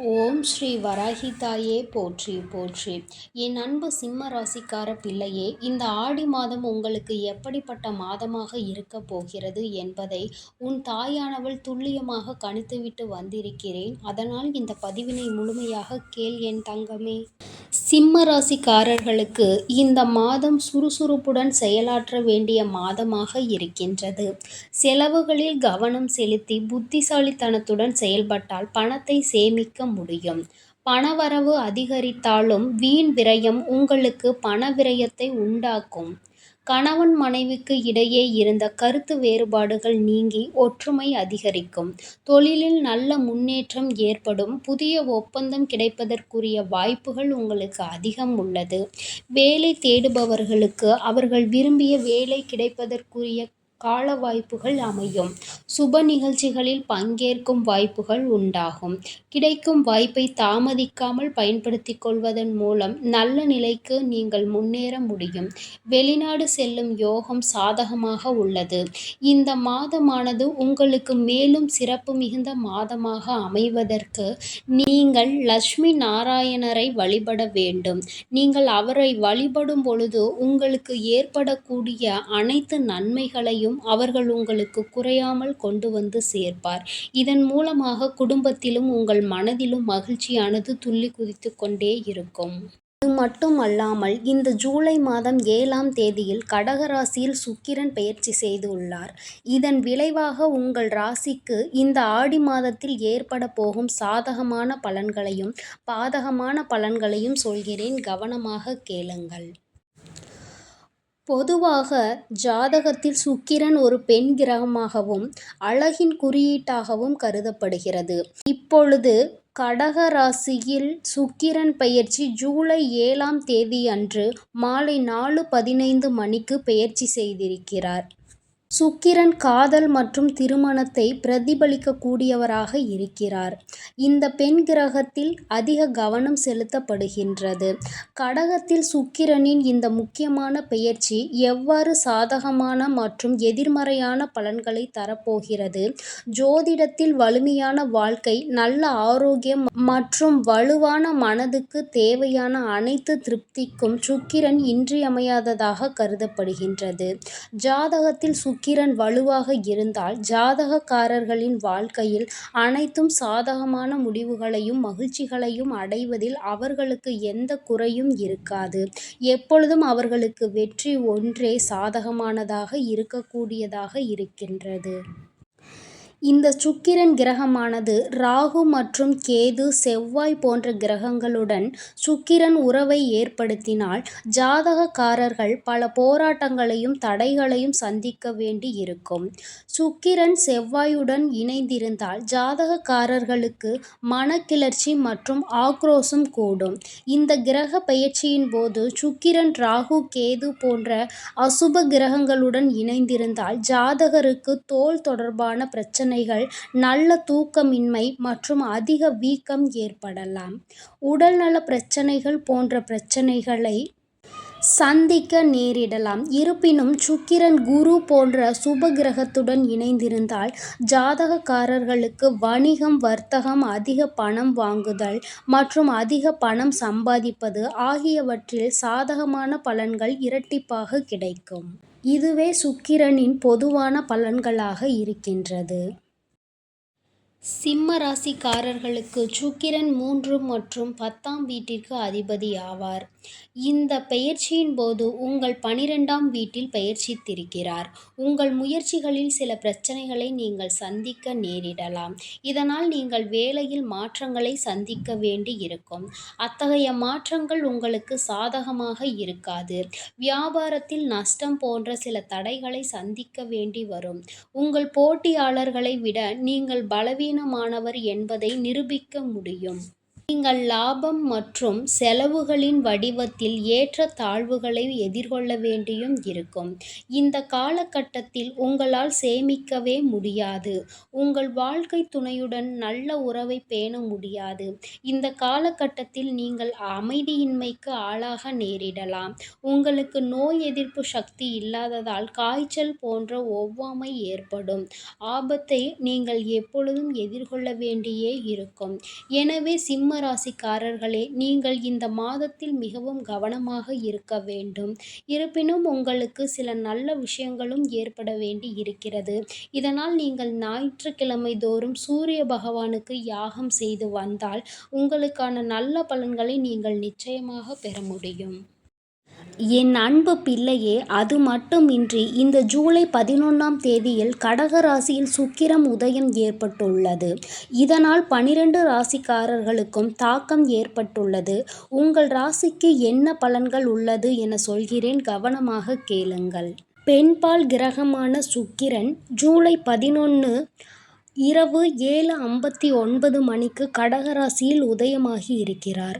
ஓம் ஸ்ரீ வராகி தாயே போற்றி போற்றி. என் அன்பு சிம்ம ராசிக்கார பிள்ளையே இந்த ஆடி மாதம் உங்களுக்கு எப்படிப்பட்ட மாதமாக இருக்க போகிறது என்பதை உன் தாயானவள் துல்லியமாக கணித்துவிட்டு வந்திருக்கிறேன். அதனால் இந்த பதிவினை முழுமையாக கேள் என் தங்கமே. சிம்ம ராசிக்காரர்களுக்கு இந்த மாதம் சுறுசுறுப்புடன் செயலாற்ற வேண்டிய மாதமாக இருக்கின்றது. செலவுகளில் கவனம் செலுத்தி புத்திசாலித்தனத்துடன் செயல்பட்டால் பணத்தை சேமிக்க முடியும். பணவரவு அதிகரித்தாலும் வீண் விரயம் உங்களுக்கு பண விரயத்தை உண்டாக்கும். கணவன் மனைவிக்கு இடையே இருந்த கருத்து வேறுபாடுகள் நீங்கி ஒற்றுமை அதிகரிக்கும். தொழிலில் நல்ல முன்னேற்றம் ஏற்படும். புதிய ஒப்பந்தம் கிடைப்பதற்குரிய வாய்ப்புகள் உங்களுக்கு அதிகம் உள்ளது. வேலை தேடுபவர்களுக்கு அவர்கள் விரும்பிய வேலை கிடைப்பதற்குரிய கால வாய்ப்புகள் அமையும். சுப நிகழ்ச்சிகளில் பங்கேற்கும் வாய்ப்புகள் உண்டாகும். கிடைக்கும் வாய்ப்பை தாமதிக்காமல் பயன்படுத்திக் கொள்வதன் மூலம் நல்ல நிலைக்கு நீங்கள் முன்னேற முடியும். வெளிநாடு செல்லும் யோகம் சாதகமாக உள்ளது. இந்த மாதமானது உங்களுக்கு மேலும் சிறப்பு மிகுந்த மாதமாக அமைவதற்கு நீங்கள் லட்சுமி நாராயணரை வழிபட வேண்டும். நீங்கள் அவரை வழிபடும் பொழுது உங்களுக்கு ஏற்படக்கூடிய அனைத்து நன்மைகளையும் அனைத்தையும் அவர்கள் உங்களுக்கு குறையாமல் கொண்டு வந்து சேர்ப்பார். இதன் மூலமாக குடும்பத்திலும் உங்கள் மனதிலும் மகிழ்ச்சியானது துள்ளி குதித்து கொண்டே இருக்கும். அது மட்டுமல்லாமல் இந்த ஜூலை மாதம் ஏழாம் தேதியில் கடக ராசியில் சுக்கிரன் பெயர்ச்சி செய்து உள்ளார். இதன் விளைவாக உங்கள் ராசிக்கு இந்த ஆடி மாதத்தில் ஏற்பட போகும் சாதகமான பலன்களையும் பாதகமான பலன்களையும் சொல்கிறேன். கவனமாக கேளுங்கள். பொதுவாக ஜாதகத்தில் சுக்கிரன் ஒரு பெண் கிரகமாகவும் அழகின் குறியீட்டாகவும் கருதப்படுகிறது. இப்பொழுது கடக ராசியில் சுக்கிரன் பயிற்சி ஜூலை ஏழாம் தேதி அன்று மாலை நாலு பதினைந்து மணிக்கு பெயர்ச்சி செய்திருக்கிறார். சுக்கிரன் காதல் மற்றும் திருமணத்தை பிரதிபலிக்கக்கூடியவராக இருக்கிறார். இந்த பெண் கிரகத்தில் அதிக கவனம் செலுத்தப்படுகின்றது. கடகத்தில் சுக்கிரனின் இந்த முக்கியமான பெயர்ச்சி எவ்வாறு சாதகமான மற்றும் எதிர்மறையான பலன்களை தரப்போகிறது ஜோதிடத்தில் வலிமையான வாழ்க்கை நல்ல ஆரோக்கியம் மற்றும் வலுவான மனதுக்கு தேவையான அனைத்து திருப்திக்கும் சுக்கிரன் இன்றியமையாததாக கருதப்படுகின்றது. ஜாதகத்தில் சுக் சுக்கிரன் வலுவாக இருந்தால் ஜாதகக்காரர்களின் வாழ்க்கையில் அனைத்தும் சாதகமான முடிவுகளையும் மகிழ்ச்சிகளையும் அடைவதில் அவர்களுக்கு எந்த குறையும் இருக்காது. எப்பொழுதும் அவர்களுக்கு வெற்றி ஒன்றே சாதகமானதாக இருக்கக்கூடியதாக இருக்கின்றது. இந்த சுக்கிரன் கிரகமானது ராகு மற்றும் கேது செவ்வாய் போன்ற கிரகங்களுடன் சுக்கிரன் உறவை ஏற்படுத்தினால் ஜாதகக்காரர்கள் பல போராட்டங்களையும் தடைகளையும் சந்திக்க வேண்டி இருக்கும். சுக்கிரன் செவ்வாயுடன் இணைந்திருந்தால் ஜாதகக்காரர்களுக்கு மனக்கிளர்ச்சி மற்றும் ஆக்ரோஷம் கூடும். இந்த கிரக பயிற்சியின் போது சுக்கிரன் ராகு கேது போன்ற அசுப கிரகங்களுடன் இணைந்திருந்தால் ஜாதகருக்கு தோல் தொடர்பான பிரச்சனை பிரச்சனைகள் நல்ல தூக்கமின்மை மற்றும் அதிக வீக்கம் ஏற்படலாம். உடல்நல பிரச்சனைகள் போன்ற பிரச்சனைகளை சந்திக்க நேரிடலாம். இருப்பினும் சுக்கிரன் குரு போன்ற சுப கிரகத்துடன் இணைந்திருந்தால் ஜாதகக்காரர்களுக்கு வணிகம் வர்த்தகம் அதிக பணம் வாங்குதல் மற்றும் அதிக பணம் சம்பாதிப்பது ஆகியவற்றில் சாதகமான பலன்கள் இரட்டிப்பாக கிடைக்கும். இதுவே சுக்கிரனின் பொதுவான பலன்களாக இருக்கின்றது. சிம்ம ராசிக்காரர்களுக்கு சுக்கிரன் மூன்று மற்றும் பத்தாம் வீட்டிற்கு அதிபதி ஆவார். இந்த பெயர்ச்சியின் போது உங்கள் பனிரெண்டாம் வீட்டில் பெயர்ச்சித்திருக்கிறார். உங்கள் முயற்சிகளில் சில பிரச்சனைகளை நீங்கள் சந்திக்க நேரிடலாம். இதனால் நீங்கள் வேலையில் மாற்றங்களை சந்திக்க வேண்டி இருக்கும். அத்தகைய மாற்றங்கள் உங்களுக்கு சாதகமாக இருக்காது. வியாபாரத்தில் நஷ்டம் போன்ற சில தடைகளை சந்திக்க வேண்டி வரும். உங்கள் போட்டியாளர்களை விட நீங்கள் பலவீனமானவர் என்பதை நிரூபிக்க முடியும். நீங்கள் லாபம் மற்றும் செலவுகளின் வடிவத்தில் ஏற்ற தாழ்வுகளை எதிர்கொள்ள வேண்டியும் இருக்கும். இந்த காலகட்டத்தில் உங்களால் சேமிக்கவே முடியாது. உங்கள் வாழ்க்கை துணையுடன் நல்ல உறவை பேண முடியாது. இந்த காலகட்டத்தில் நீங்கள் அமைதியின்மைக்கு ஆளாக நேரிடலாம். உங்களுக்கு நோய் எதிர்ப்பு சக்தி இல்லாததால் காய்ச்சல் போன்ற ஒவ்வாமை ஏற்படும் ஆபத்தை நீங்கள் எப்பொழுதும் எதிர்கொள்ள வேண்டியே இருக்கும். எனவே சிம்ம ராசிக்காரர்களே நீங்கள் இந்த மாதத்தில் மிகவும் கவனமாக இருக்க வேண்டும். இருப்பினும் உங்களுக்கு சில நல்ல விஷயங்களும் ஏற்பட வேண்டி இருக்கிறது. இதனால் நீங்கள் ஞாயிற்றுக்கிழமை தோறும் சூரிய பகவானுக்கு யாகம் செய்து வந்தால் உங்களுக்கான நல்ல பலன்களை நீங்கள் நிச்சயமாக பெற முடியும். என் அன்பு பிள்ளையே அது மட்டுமின்றி இந்த ஜூலை பதினொன்றாம் தேதியில் கடக ராசியில் சுக்கிரம் உதயம் ஏற்பட்டுள்ளது. இதனால் பனிரெண்டு ராசிக்காரர்களுக்கும் தாக்கம் ஏற்பட்டுள்ளது. உங்கள் ராசிக்கு என்ன பலன்கள் உள்ளது என சொல்கிறேன் கவனமாக கேளுங்கள். பெண்பால் கிரகமான சுக்கிரன் ஜூலை பதினொன்று இரவு ஏழு ஐம்பத்தி ஒன்பது மணிக்கு கடகராசியில் உதயமாகி இருக்கிறார்.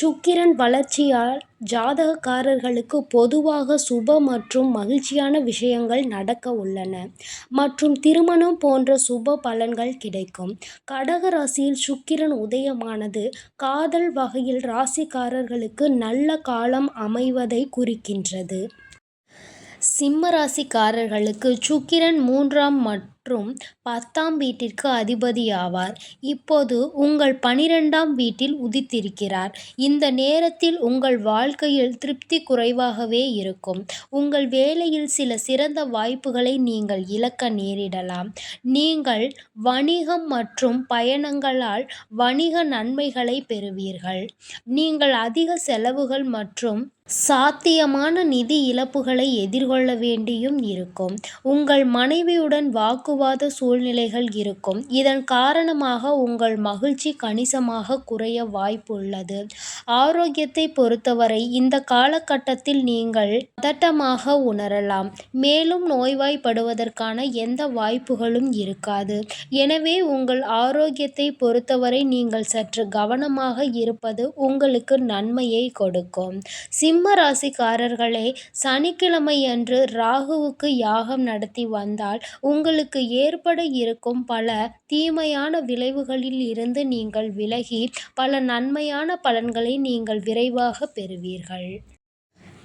சுக்கிரன் வளர்ச்சியால் ஜாதகக்காரர்களுக்கு பொதுவாக சுப மற்றும் மகிழ்ச்சியான விஷயங்கள் நடக்க உள்ளன மற்றும் திருமணம் போன்ற சுப பலன்கள் கிடைக்கும். கடக ராசியில் சுக்கிரன் உதயமானது காதல் வகையில் ராசிக்காரர்களுக்கு நல்ல காலம் அமைவதை குறிக்கின்றது. சிம்ம ராசிக்காரர்களுக்கு சுக்கிரன் மூன்றாம் மற்றும் மற்றும் பத்தாம் வீட்டிற்கு அதிபதியாவார். இப்போது உங்கள் பனிரெண்டாம் வீட்டில் உதித்திருக்கிறார். இந்த நேரத்தில் உங்கள் வாழ்க்கையில் திருப்தி குறைவாகவே இருக்கும். உங்கள் வேலையில் சில சிறந்த வாய்ப்புகளை நீங்கள் இழக்க நேரிடலாம். நீங்கள் வணிகம் மற்றும் பயணங்களால் வணிக நன்மைகளை பெறுவீர்கள். நீங்கள் அதிக செலவுகள் மற்றும் சாத்தியமான நிதி இழப்புகளை எதிர்கொள்ள வேண்டியும் இருக்கும். உங்கள் மனைவியுடன் வாக்குவாத சூழ்நிலைகள் இருக்கும். இதன் காரணமாக உங்கள் மகிழ்ச்சி கணிசமாக குறைய வாய்ப்புள்ளது. ஆரோக்கியத்தை பொறுத்தவரை இந்த காலகட்டத்தில் நீங்கள் பதட்டமாக உணரலாம். மேலும் நோய்வாய்ப்படுவதற்கான எந்த வாய்ப்புகளும் இருக்காது. எனவே உங்கள் ஆரோக்கியத்தை பொறுத்தவரை நீங்கள் சற்று கவனமாக இருப்பது உங்களுக்கு நன்மையை கொடுக்கும். சிம்ம ராசிக்காரர்களே சனிக்கிழமையன்று ராகுவுக்கு யாகம் நடத்தி வந்தால் உங்களுக்கு ஏற்பட இருக்கும் பல தீமையான விளைவுகளில் இருந்து நீங்கள் விலகி பல நன்மையான பலன்களை நீங்கள் விரைவாக பெறுவீர்கள்.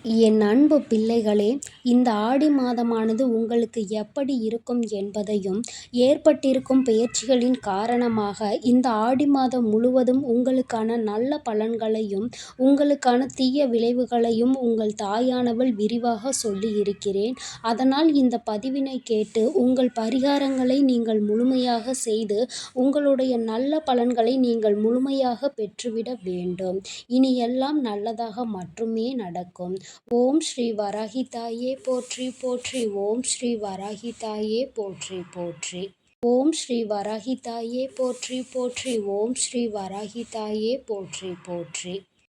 என் அன்பு பிள்ளைகளே இந்த ஆடி மாதமானது உங்களுக்கு எப்படி இருக்கும் என்பதையும் ஏற்பட்டிருக்கும் பெயர்ச்சிகளின் காரணமாக இந்த ஆடி மாதம் முழுவதும் உங்களுக்கான நல்ல பலன்களையும் உங்களுக்கான தீய விளைவுகளையும் உங்கள் தாயானவள் விரிவாக சொல்லி இருக்கிறேன். அதனால் இந்த பதிவினை கேட்டு உங்கள் பரிகாரங்களை நீங்கள் முழுமையாக செய்து உங்களுடைய நல்ல பலன்களை நீங்கள் முழுமையாக பெற்றுவிட வேண்டும். இனி எல்லாம் நல்லதாக மட்டுமே நடக்கும். ஓம் ஸ்ரீ வராகி தாயே போற்றி போற்றி. ஓம் ஸ்ரீ வராகி தாயே போற்றி போற்றி. ஓம் ஸ்ரீ வராகி தாயே போற்றி போற்றி. ஓம் ஸ்ரீ வராகி தாயே போற்றி போற்றி.